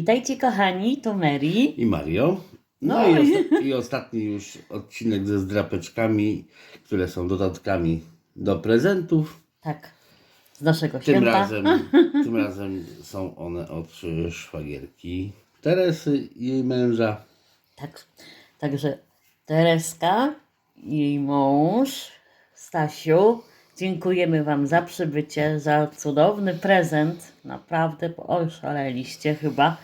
Witajcie kochani, to Mary. i Mario. No, No i, osta- i ostatni już odcinek ze zdrapeczkami, które są dodatkami do prezentów. Tak, z naszego Tym święta. razem, tym razem są one od szwagierki Teresy i jej męża. Tak, także Tereska i jej mąż Stasiu, dziękujemy Wam za przybycie, za cudowny prezent. Naprawdę oszaleliście chyba.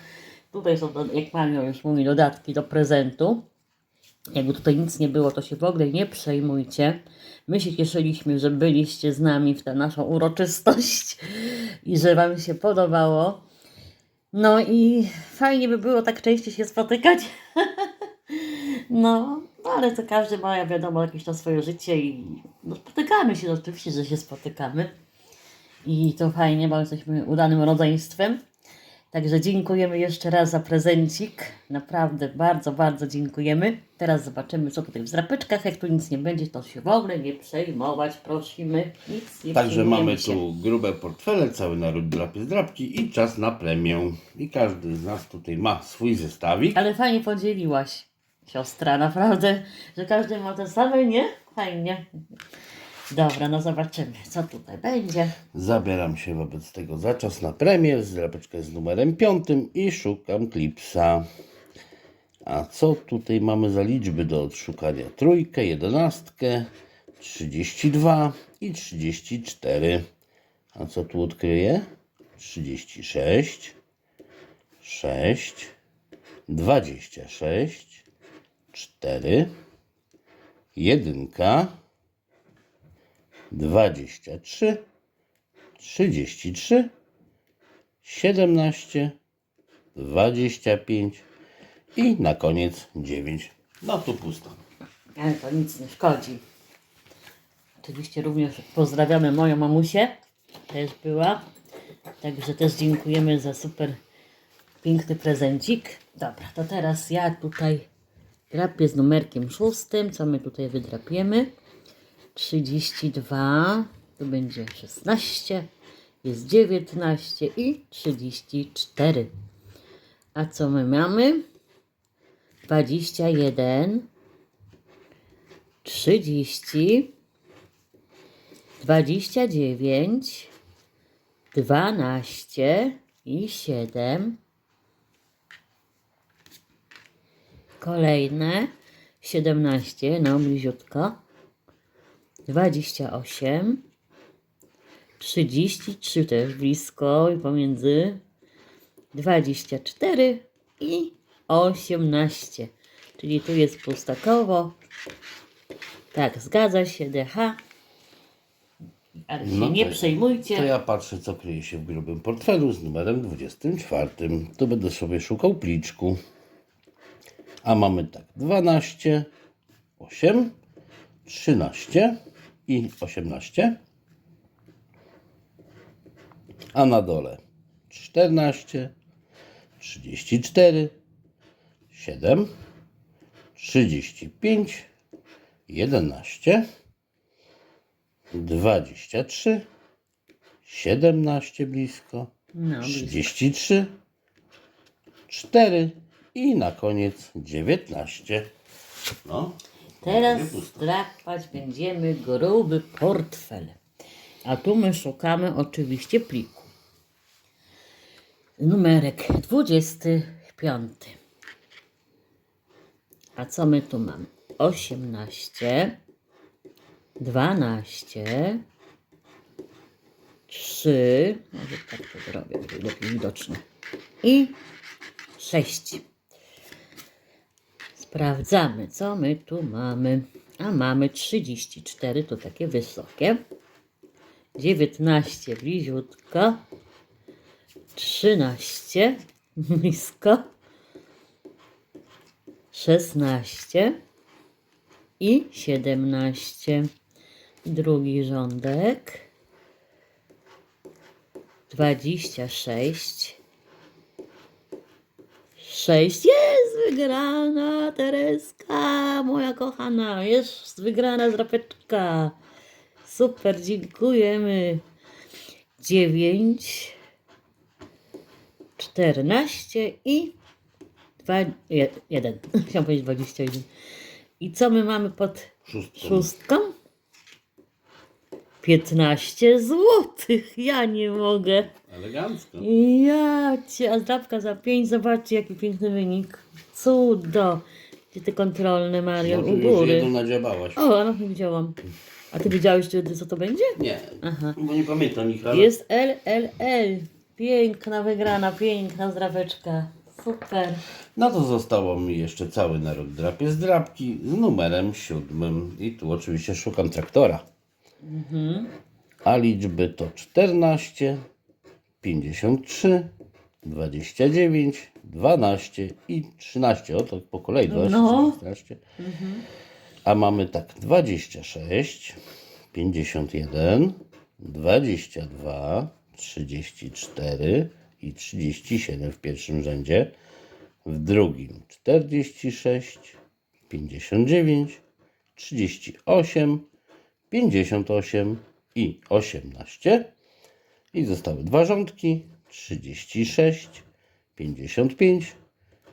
Tutaj są, jak Mario już mówi, dodatki do prezentu. Jakby tutaj nic nie było, to się w ogóle nie przejmujcie. My się cieszyliśmy, że byliście z nami w tę naszą uroczystość i że Wam się podobało. No i fajnie by było tak częściej się spotykać. No, no ale to każdy ma, wiadomo, jakieś to swoje życie i no, spotykamy się, no, oczywiście, że się spotykamy. I to fajnie, bo jesteśmy udanym rodzeństwem. Także dziękujemy jeszcze raz za prezencik. Naprawdę bardzo, bardzo dziękujemy. Teraz zobaczymy, co tutaj w zrapeczkach. Jak tu nic nie będzie, to się w ogóle nie przejmować. Prosimy. Nic nie Także mamy się. tu grube portfele, cały naród drapie zdrapki i czas na premię. I każdy z nas tutaj ma swój zestawik. Ale fajnie podzieliłaś, siostra, naprawdę, że każdy ma te same, nie? Fajnie. Dobra, no zobaczymy, co tutaj będzie. Zabieram się wobec tego za czas na premię. Zdrapeczka jest numerem piątym i szukam klipsa. A co tutaj mamy za liczby do odszukania? Trójkę, jedenastkę, 32 i 34. A co tu odkryję? 36, 6, 26, 4, jedynka, 23, 33, 17, 25 i na koniec 9. No tu pusto. Ale to nic nie szkodzi. Oczywiście również pozdrawiamy moją mamusię, też była. Także też dziękujemy za super piękny prezencik. Dobra, to teraz ja tutaj drapię z numerkiem szóstym. Co my tutaj wydrapiemy? 32, tu będzie 16, jest 19 i 34. A co my mamy? 21, 30, 29, 12 i 7. Kolejne 17, no bliziutko. 28, 33 też blisko i pomiędzy 24 i 18. Czyli tu jest pustakowo. Tak, zgadza się, DH. Ale się No nie to- przejmujcie. To ja patrzę, co kryje się w grubym portfelu z numerem 24. Tu będę sobie szukał pliczku. A mamy tak 12, 8, 13 i 18. A na dole 14, 34, 7, 35, 11, 23, 17 blisko, No, 33, 4 i na koniec 19. No, Teraz pusto. drapać będziemy gruby portfel. A tu my szukamy oczywiście pliku. Numerek 25. A co my tu mamy? 18, 12, 3, może tak to zrobię, będzie lepiej widoczne, i 6. Sprawdzamy, co my tu mamy. A mamy 34, to takie wysokie. 19 bliziutko. 13 blisko. 16 i 17. Drugi rządek. 26 Sześć. Jest wygrana Tereska, moja kochana. Jest wygrana drapeczka. Super, dziękujemy. Dziewięć. 14 i 2, 1. Chciałam powiedzieć 21. I co my mamy pod Szóstką. szóstką? 15 złotych. Ja nie mogę. Elegancko. Ja cię, a zdrabka za 5. Zobaczcie, jaki piękny wynik. Cudo. Gdzie te kontrolne, Marian, No u już góry. jedną nadziabałaś. O, no nie widziałam. A ty wiedziałeś, wtedy, co to będzie? Nie, Aha. bo nie pamiętam ich, ale... Jest LLL. Piękna wygrana, piękna zdrabeczka. Super. No to zostało mi jeszcze cały naród drapie z drapki z numerem siódmym. I tu oczywiście szukam traktora. A liczby to 14, 53, 29, 12 i 13. O to po kolei 12, No. 14. A mamy tak 26, 51, 22, 34 i 37 w pierwszym rzędzie. W drugim 46, 59, 38, 58 i 18. I zostały dwa rządki 36, 55,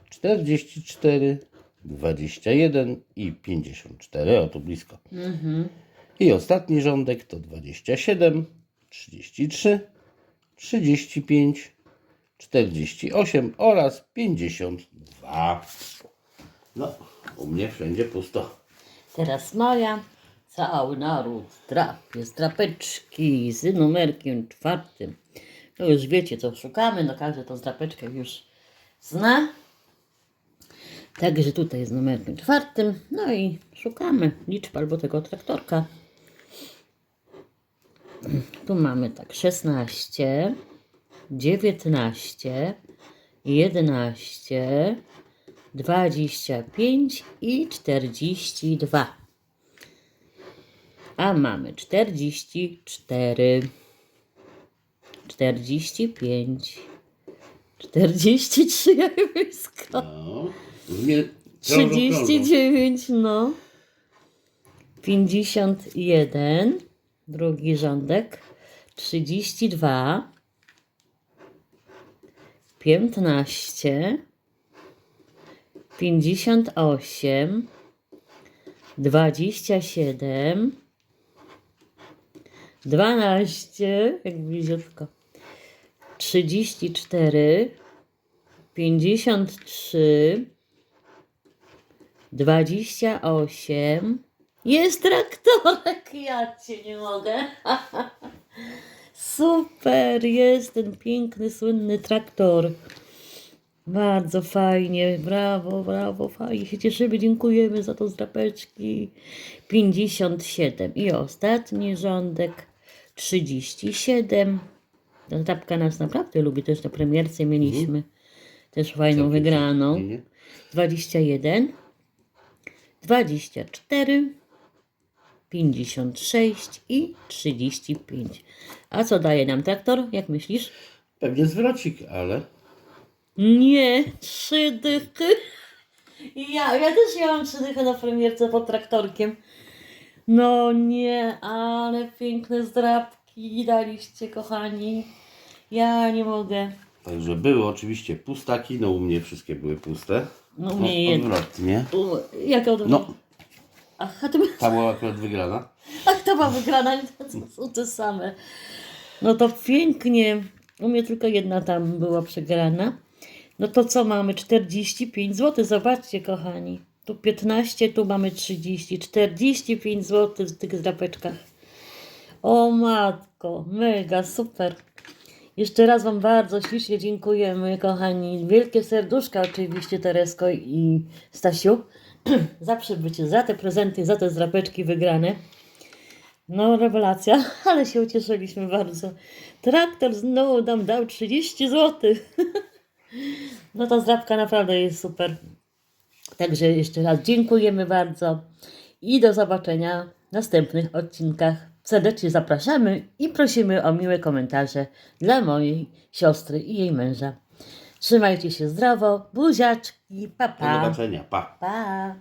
44, 21 i 54. O tu blisko. I ostatni rządek to 27, 33, 35, 48 oraz 52. No, u mnie wszędzie pusto. Teraz moja. Cały naród drapie z drapeczki z numerkiem czwartym. No już wiecie, co szukamy. No każdy tą drapeczkę już zna. Także tutaj jest numerkiem czwartym. No i szukamy liczb albo tego traktorka. Tu mamy tak 16, 19, 11, 25 i 42. A mamy 44, 45, 43, jak blisko. No, mnie krążą, krążą. 39, no. 51, drugi rządek. 32, 15, 58, 27, 12, jak bliziutko, 34, 53, 28. Jest traktorek, ja cię nie mogę. Super, jest ten piękny, słynny traktor. Bardzo fajnie, brawo, brawo, fajnie się cieszymy, dziękujemy za to z drapeczki. 57 i ostatni rządek 37. Ta drapka nas naprawdę lubi, też na premierce mieliśmy też fajną Całkiem wygraną. fajnie. 21, 24, 56 i 35. A co daje nam traktor? Jak myślisz? Pewnie zwrocik, ale Nie, trzy dychy. Ja, ja też miałam trzy dychy na premierce pod traktorkiem. No nie, ale piękne zdrabki daliście, kochani. Ja nie mogę. Także były oczywiście pustaki, no u mnie wszystkie były puste. No u mnie jedno. odwrotnie. U, Jak od... No, Aha, to... ta była akurat wygrana. A kto ma wygrana? To są te same. No to pięknie. U mnie tylko jedna tam była przegrana. No to co mamy? 45 zł. Zobaczcie, kochani. Tu 15, tu mamy 30. 45 zł w tych drapeczkach. O matko, mega, super. Jeszcze raz Wam bardzo ślicznie dziękujemy, kochani. Wielkie serduszka oczywiście, Teresko i Stasiu, za przybycie, za te prezenty, za te zdrapeczki wygrane. No, rewelacja, ale się ucieszyliśmy bardzo. Traktor znowu nam dał 30 zł. No ta zdrapka naprawdę jest super. Także jeszcze raz dziękujemy bardzo i do zobaczenia w następnych odcinkach. Serdecznie zapraszamy i prosimy o miłe komentarze dla mojej siostry i jej męża. Trzymajcie się zdrowo, buziaczki, pa Do pa. zobaczenia. Pa. pa.